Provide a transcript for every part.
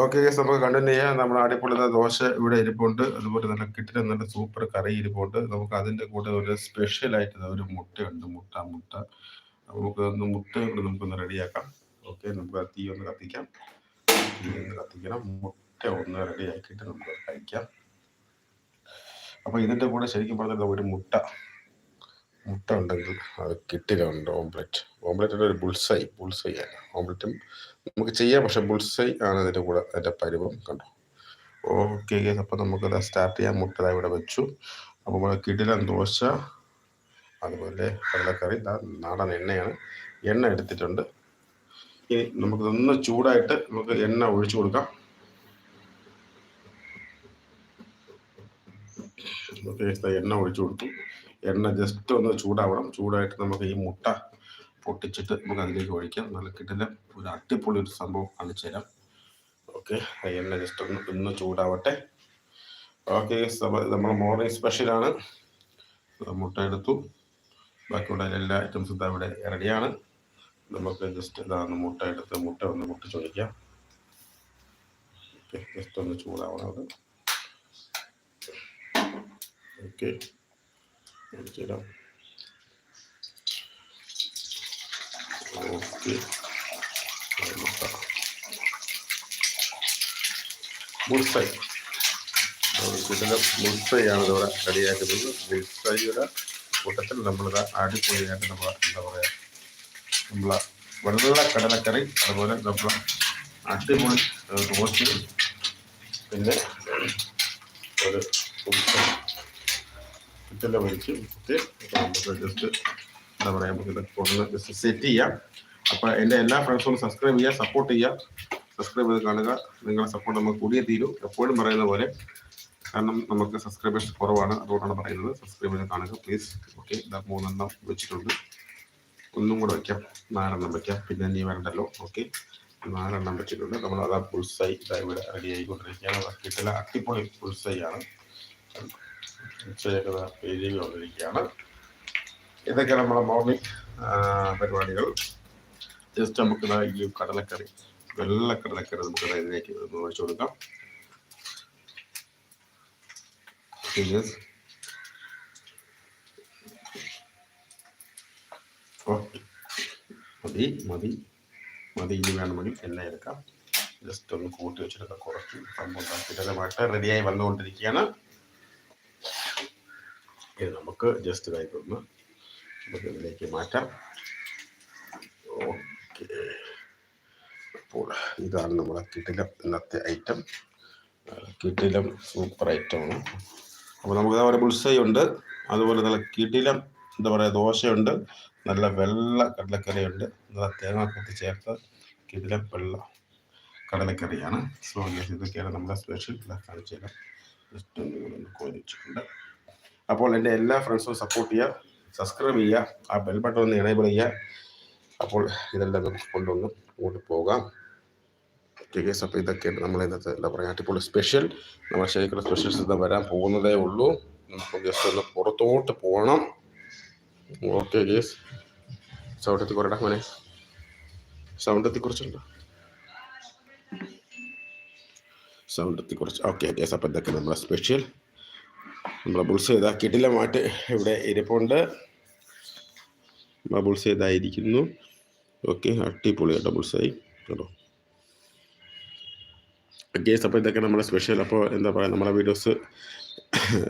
Okay നമുക്ക് continue ചെയ്യാം. നമ്മുടെ അടിപൊളി ദോശ ഇവിടെ ഇരിപ്പുണ്ട്. അതുപോലെ നല്ല കിട്ടിയ നല്ല സൂപ്പർ കറി ഇരിപ്പുണ്ട്. നമുക്ക് അതിന്റെ കൂടെ ഒരു സ്പെഷ്യൽ ആയിട്ട് ഒരു മുട്ടയുണ്ട് മുട്ട മുട്ട. നമുക്ക് ഒന്ന് മുട്ട കൂടെ നമുക്കൊന്ന് റെഡിയാക്കാം ഓക്കെ നമുക്ക് തീ ഒന്ന് കത്തിക്കാം. തീ ഒന്ന് കത്തിക്കണം. മുട്ട ഒന്ന് റെഡിയാക്കിയിട്ട് നമുക്ക് കഴിക്കാം. അപ്പോൾ ഇതിന്റെ കൂടെ ശരിക്കും പറഞ്ഞാൽ ഒരു മുട്ട. മുട്ട ഉണ്ടെങ്കിൽ അത് കിട്ടിയിട്ടുണ്ട് ഓംപ്ലേറ്റ് ഓംപ്ലേറ്റിന്റെ ഒരു ബുൾസൈ ബുൾസൈ ആണ്. ഓംപ്ലേറ്റും നമുക്ക് ചെയ്യാം പക്ഷെ ബുൾസൈ ആണ് അതിന്റെ കൂടെ അതിന്റെ പരിവം കണ്ടോ? ഓക്കെ അപ്പോൾ നമുക്കത് സ്റ്റാർട്ട് ചെയ്യാം. മുട്ട ഇവിടെ വെച്ചു. അപ്പോൾ നമ്മൾ കിടിലൻ ദോശ അതുപോലെ ദാ നാടൻ എണ്ണയാണ്. എണ്ണ എടുത്തിട്ടുണ്ട്. ഇനി നമുക്കിതൊന്ന് ചൂടായിട്ട് നമുക്ക് എണ്ണ ഒഴിച്ചു കൊടുക്കാം. എണ്ണ ഒഴിച്ചു കൊടുത്തു. എണ്ണ ജസ്റ്റ് ഒന്ന് ചൂടാവണം. ചൂടായിട്ട് നമുക്ക് ഈ മുട്ട പൊട്ടിച്ചിട്ട് നമുക്ക് അതിലേക്ക് ഒഴിക്കാം. നല്ല കിട്ടില്ല ഒരു അടിപൊളി ഒരു സംഭവം കാണിച്ചു തരാം. ഓക്കെ എണ്ണ ജസ്റ്റ് ഒന്ന് ഇന്ന് ചൂടാവട്ടെ. ഓക്കെ നമ്മൾ മോർണിംഗ് സ്പെഷ്യലാണ് മുട്ട എടുത്തു. ബാക്കിയുള്ള എല്ലാ ഐറ്റംസും ഇതാ ഇവിടെ റെഡിയാണ് നമുക്ക് ജസ്റ്റ് ഇതാണ് മുട്ട എടുത്ത് മുട്ട ഒന്ന് പൊട്ടിച്ച് ഒഴിക്കാം. ജസ്റ്റ് ഒന്ന് ചൂടാവണം അത്. ഓക്കെ ഒഴിച്ചിടാം ഓക്കെ. മുട്ട കിട്ടുന്ന ബുൾസൈയാണ് ഇവിടെ റെഡിയാക്കുന്നത് ബുൾസൈയുടെ കൂട്ടത്തിൽ നമ്മളിത് അടിപൊളിയായിട്ട് നമ്മൾ എന്താ പറയുക നമ്മളെ വെള്ള കടലക്കറി അതുപോലെ നമ്മളെ അടിപൊളി ദോശ പിന്നെ ഒരു ബുൾസൈ കിട്ടില്ല വലിച്ച് അപ്പോൾ നമുക്ക് ജസ്റ്റ് എന്താ പറയുക നമുക്ക് ഫോണിൽ ജസ്റ്റ് സെറ്റ് ചെയ്യാം. അപ്പോൾ എന്റെ എല്ലാ ഫ്രണ്ട്സും സബ്സ്ക്രൈബ് ചെയ്യുക സപ്പോർട്ട് ചെയ്യുക. സബ്സ്ക്രൈബ് ചെയ്ത് കാണുക. നിങ്ങളുടെ സപ്പോർട്ട് നമുക്ക് കൂടിയേ തീരൂ. എപ്പോഴും പറയുന്ന പോലെ കാരണം നമുക്ക് സബ്സ്ക്രൈബേഴ്സ് കുറവാണ്. അതുകൊണ്ടാണ് പറയുന്നത്. സബ്സ്ക്രൈബ് ചെയ്ത് കാണുക പ്ലീസ് ഓക്കെ മൂന്നെണ്ണം വെച്ചിട്ടുണ്ട്. ഒന്നും കൂടെ വയ്ക്കാം നാലെണ്ണം വയ്ക്കാം പിന്നെ നീ വരണ്ടല്ലോ. ഓക്കെ നാലെണ്ണം വെച്ചിട്ടുണ്ട്. നമ്മൾ അതാ പുൾസൈ ഇവിടെ റെഡി ആയിക്കൊണ്ടിരിക്കുകയാണ്. കിട്ടില്ല. അട്ടിപ്പൊളി പുൾസൈ ആണ്. വന്നിരിക്കുകയാണ്. ഇതൊക്കെ നമ്മുടെ മോർണിംഗ് പരിപാടികൾ. ജസ്റ്റ് നമുക്ക് ഈ കടലക്കറി വെള്ള കടലക്കറി നമുക്ക് ഇതാ ഇതിലേക്ക് ഒഴിച്ചു കൊടുക്കാം. മതി മതി. മതി ഇനി വേണമെങ്കിൽ എല്ലാം എടുക്കാം. ജസ്റ്റ് ഒന്ന് കൂട്ടി വെച്ചിട്ടൊക്കെ കുറച്ച് സംഭവം സ്ഥിരമായിട്ട് റെഡിയായി വന്നുകൊണ്ടിരിക്കുകയാണ്. ഇത് നമുക്ക് ജസ്റ്റ് ഇതായിട്ടൊന്ന് നമുക്ക് ഇതിലേക്ക് മാറ്റാം. ഓക്കെ അപ്പോൾ ഇതാണ് നമ്മുടെ കിട്ടിലം ഇന്നത്തെ ഐറ്റം കിട്ടിലം സൂപ്പർ ഐറ്റമാണ് അപ്പോൾ നമുക്ക് ഇതേപോലെ ബുൾസൈ ഉണ്ട്. അതുപോലെ നല്ല കിടിലം എന്താ പറയുക ദോശയുണ്ട്. നല്ല വെള്ള കടലക്കറിയുണ്ട്. നല്ല തേങ്ങാക്കൊത്തി ചേർത്ത് കിടിലം വെള്ള കടലക്കറിയാണ്. സോ ഇതൊക്കെയാണ് നമ്മുടെ സ്പെഷ്യൽ കാണിച്ചു തരാം ജസ്റ്റ് ഒന്ന് കൂടെ ഒന്ന് കോരി വെച്ചിട്ടുണ്ട്. അപ്പോൾ എന്റെ എല്ലാ ഫ്രണ്ട്സും സപ്പോർട്ട് ചെയ്യുക സബ്സ്ക്രൈബ് ചെയ്യുക ആ ബെൽ ബട്ടൺ ഒന്ന് എനേബിൾ ചെയ്യുക. അപ്പോൾ ഇതെല്ലാം നമുക്ക് കൊണ്ടുവന്ന് അങ്ങോട്ട് പോകാം. കേസ് അപ്പോൾ ഇതൊക്കെയാണ് നമ്മൾ ഇന്നത്തെ എന്താ പറയുക അടിപൊളി സ്പെഷ്യൽ നമ്മൾ ശരിക്കുള്ള സ്പെഷ്യൽസ് ഇന്ന് വരാൻ പോകുന്നതേ ഉള്ളൂ. നമുക്ക് ജസ്റ്റ് ഒന്ന് പുറത്തോട്ട് പോകണം. ഓക്കെ കേസ് സൗണ്ടത്തിൽ കുറേ മോനെ? സൗണ്ട് എത്തി കുറച്ചുണ്ടോ സൗണ്ടത്തിൽ കുറച്ച് ഓക്കെ കേസ് അപ്പോൾ ഇതൊക്കെ നമ്മളെ സ്പെഷ്യൽ നമ്മളെ ബുൾസ് ചെയ്താ കിടിലമായിട്ട് ഇവിടെ ഇരിപ്പുണ്ട്. നമ്മളെ ബുൾസ് ചെയ്തായിരിക്കുന്നു ഓക്കെ അടിപൊളി കേട്ടോ ബുൾസായി കേട്ടോ. ഗേസ് അപ്പോൾ ഇതൊക്കെ നമ്മുടെ സ്പെഷ്യൽ അപ്പോൾ എന്താ പറയുക നമ്മുടെ വീഡിയോസ്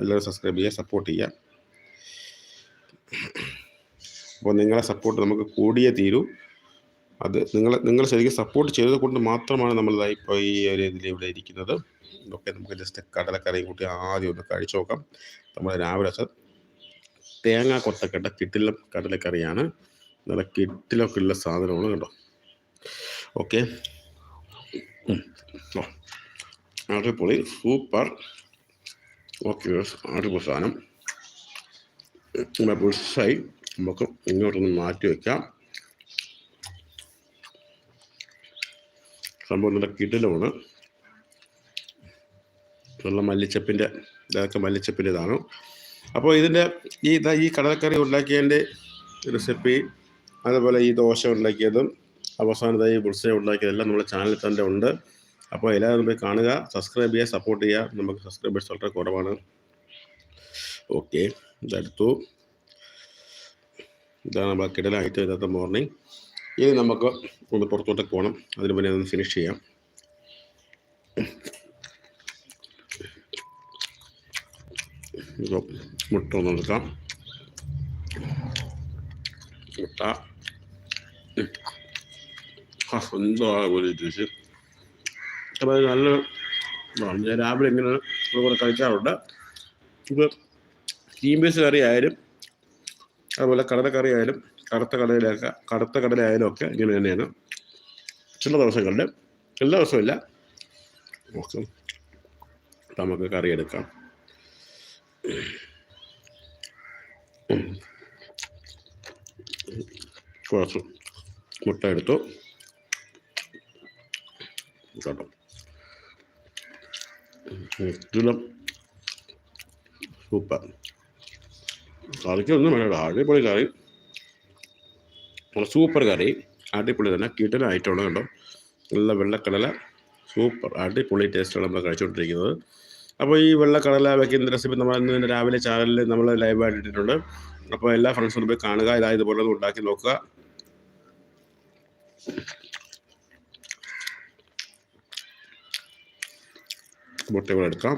എല്ലാവരും സബ്സ്ക്രൈബ് ചെയ്യുക സപ്പോർട്ട് ചെയ്യുക. അപ്പോൾ നിങ്ങളെ സപ്പോർട്ട് നമുക്ക് കൂടിയേ തീരൂ. അത് നിങ്ങൾ നിങ്ങൾ ശരിക്കും സപ്പോർട്ട് ചെയ്തത് കൊണ്ട് മാത്രമാണ് നമ്മളിതായി ഇപ്പോൾ ഈ ഒരു ഇതിൽ ഇവിടെ ഇരിക്കുന്നത്. ഓക്കെ നമുക്ക് ജസ്റ്റ് കടലക്കറിയും കൂട്ടി ആദ്യം ഒന്ന് കഴിച്ചു നോക്കാം. നമ്മൾ രാവിലെ തേങ്ങാ കൊത്തക്കട്ട കിട്ടില്ല കടലക്കറിയാണ്. നല്ല കിട്ടിലൊക്കെ ഉള്ള സാധനമാണ് കേട്ടോ. ഓക്കെ അടിപൊളി. സൂപ്പർ ഓക്കെ അടിപൊളി സാധനം. നമ്മുടെ നമുക്ക് ഇങ്ങോട്ടൊന്ന് മാറ്റി വയ്ക്കാം സംഭവം നല്ല കിടിലമാണ്. നല്ല മല്ലിച്ചപ്പിന്റെ ഇതൊക്കെ മല്ലിച്ചപ്പിന്റെ ഇതാണ് അപ്പോൾ ഇതിന്റെ ഈ ഇതാ ഈ കടലക്കറി ഉണ്ടാക്കിയതിന്റെ റെസിപ്പി അതുപോലെ ഈ ദോശ ഉണ്ടാക്കിയതും അവസാനത്തെ ഈ ബുൾസ ഉണ്ടാക്കിയതെല്ലാം നമ്മുടെ ചാനലിൽ തന്നെ ഉണ്ട്. അപ്പോൾ എല്ലാവരും പോയി കാണുക സബ്സ്ക്രൈബ് ചെയ്യുക സപ്പോർട്ട് ചെയ്യുക. നമുക്ക് സബ്സ്ക്രൈബേഴ്സ് വളരെ കുറവാണ്. ഓക്കെ ഇതെടുത്തു ഇതാണ് നമ്മൾ കിടലായിട്ട് ഇന്നത്തെ മോർണിംഗ് ഇനി നമുക്ക് ഒന്ന് പുറത്തോട്ടൊക്കെ പോകണം അതിന് മുന്നേ ഒന്ന് ഫിനിഷ് ചെയ്യാം. ഇപ്പം മുട്ട ഒന്ന് എടുക്കാം. മുട്ട. സ്വന്തമായ പോലെ ഇട്ടിച്ച് അപ്പോൾ അത് നല്ല ഞാൻ രാവിലെ ഇങ്ങനെ കൂടെ കഴിക്കാറുണ്ട്. ഇത് സ്റ്റീം പീസ് കറി ആയാലും അതുപോലെ കടലക്കറി ആയാലും കറുത്ത കടലയൊക്കെ കറുത്ത കടലയായാലും ഒക്കെ ഇങ്ങനെ തന്നെയാണ്. ചില ദിവസങ്ങളിൽ എല്ലാ ദിവസവും ഇല്ല. ഓക്കെ നമുക്ക് കറി എടുക്കാം. കുറച്ച് മുട്ട എടുത്തു കേട്ടോ ഇതിലും സൂപ്പർ. കറിക്കൊന്നും വേണ്ട അടിപൊളി കറി. സൂപ്പർ കറി. അടിപൊളി തന്നെ. കിടലായിട്ടുള്ള കണ്ടോ. നല്ല വെള്ളക്കടല. സൂപ്പർ. അടിപൊളി ടേസ്റ്റാണ് നമ്മൾ കഴിച്ചുകൊണ്ടിരിക്കുന്നത്. അപ്പോൾ ഈ വെള്ളക്കടല വെക്കുന്ന റെസിപ്പി നമ്മൾ ഇന്ന് രാവിലെ ചാനലിൽ നമ്മൾ ലൈവായിട്ട് ഇട്ടിട്ടുണ്ട്. അപ്പോൾ എല്ലാ ഫ്രണ്ട്സും പോയി കാണുക. ഇതാ ഇതുപോലെ ഉണ്ടാക്കി നോക്കുക. മുട്ടകൾ എടുക്കാം.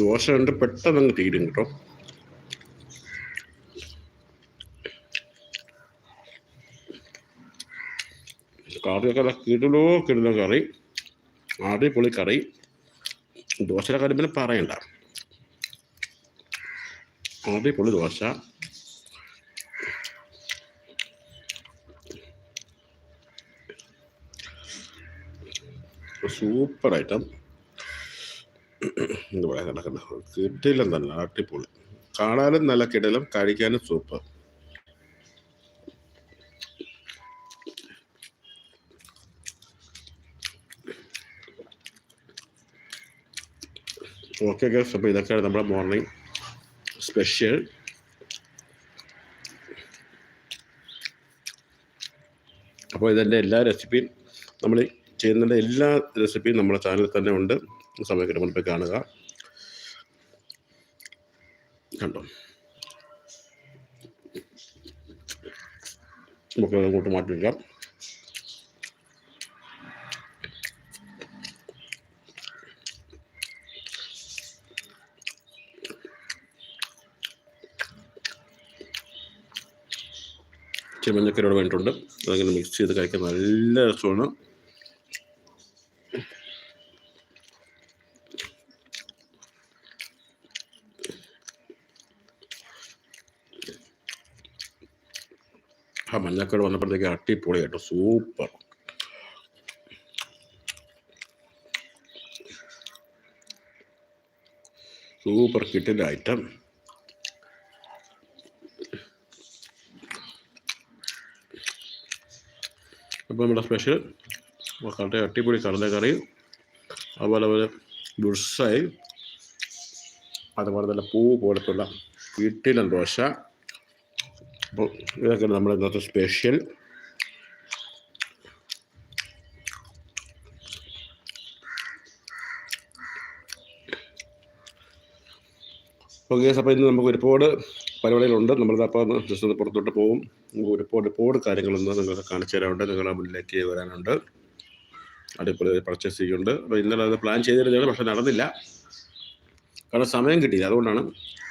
ദോശ കണ്ട് പെട്ടെന്ന് തീരും കേട്ടോ. കറിയൊക്കെ കിടലോ കിടലോ കറി. അടിപൊളി കറി. ദോശയുടെ കാര്യം പിന്നെ പറയണ്ട. അടിപൊളി ദോശ. Super item. എന്താ പറയാൻ കിടക്കുന്ന. കിടിലം തന്നെ അടിപൊളി. കാണാനും നല്ല കിടലും കഴിക്കാനും സൂപ്പർ. ഓക്കെ ഗേൾസ് അപ്പോൾ ഇതൊക്കെയാണ് നമ്മുടെ മോർണിംഗ് സ്പെഷ്യൽ അപ്പോൾ ഇതിന്റെ എല്ലാ റെസിപ്പിയും നമ്മൾ ചെയ്യുന്നതിന്റെ എല്ലാ റെസിപ്പിയും നമ്മുടെ ചാനലിൽ തന്നെ ഉണ്ട്. സമയം കിട്ടുമ്പോൾ പോയി കാണുക. കണ്ടോ? നമുക്ക് അങ്ങോട്ട് മാറ്റി വയ്ക്കാം ചെമ്മഞ്ഞക്കരോട് വേണ്ടിയിട്ടുണ്ട്. അതങ്ങനെ മിക്സ് ചെയ്ത് കഴിക്കാൻ നല്ല രസമാണ്. ആ മഞ്ഞക്കട വന്നപ്പോഴത്തേക്ക് അട്ടിപ്പൊളി കേട്ടോ സൂപ്പർ. സൂപ്പർ കിട്ടിന്റെ ഐറ്റം അപ്പോൾ നമ്മുടെ സ്പെഷ്യൽ കട അടിപൊളി കടലക്കറി അതുപോലെ പോലെ ബുർസായി അതുപോലെ തന്നെ പൂ പോലത്തുള്ള വീട്ടിലും ദോശ. അപ്പോൾ ഇതൊക്കെയാണ് നമ്മുടെ ഇന്നത്തെ സ്പെഷ്യൽ. ഓക്കെ അപ്പോൾ ഇന്ന് നമുക്ക് ഒരുപാട് പരിപാടികളുണ്ട്. നമ്മളിതപ്പോൾ ജസ്റ്റ് ഒന്ന് പുറത്തോട്ട് പോകും ഒരുപാട് ഒരുപാട് കാര്യങ്ങളൊന്ന് നിങ്ങൾക്ക് കാണിച്ചു തരാനുണ്ട്. നിങ്ങളുടെ മുന്നിലേക്ക് വരാനുണ്ട്. അടിപൊളി പർച്ചേസ് ചെയ്യുന്നുണ്ട്. അപ്പോൾ ഇന്നലെ അത് പ്ലാൻ ചെയ്തിരുന്നതാണ് പക്ഷെ നടന്നില്ല. കാരണം സമയം കിട്ടിയില്ല. അതുകൊണ്ടാണ്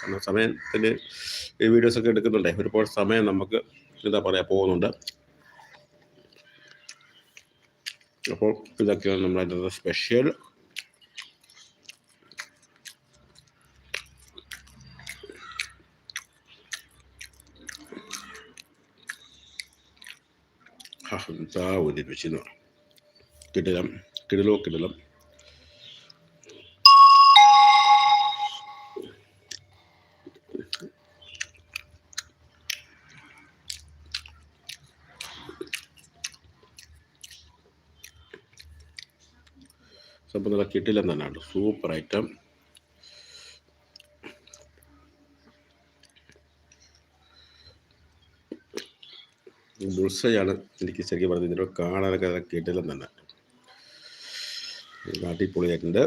കാരണം സമയത്തിന് ഈ വീഡിയോസൊക്കെ എടുക്കുന്നുണ്ടേ. ഒരുപാട് സമയം നമുക്ക് എന്താ പറയുക പോകുന്നുണ്ട്. അപ്പോൾ ഇതൊക്കെയാണ് നമ്മളതിന്റെ സ്പെഷ്യൽ എന്താ ഒരു രുചി എന്ന് പറയും കിടിലം കിടിലോ കിടിലം കിട്ടില്ലെന്ന് തന്നെയാണ്. സൂപ്പർ ഐറ്റം ബുൾസയാണ് എനിക്ക് ശരിക്കും പറഞ്ഞാൽ ഇതിന്റെ കാണാനൊക്കെ കേട്ടില്ലെന്നല്ല തന്നെ. അടിപൊളിയായിട്ടുണ്ട്.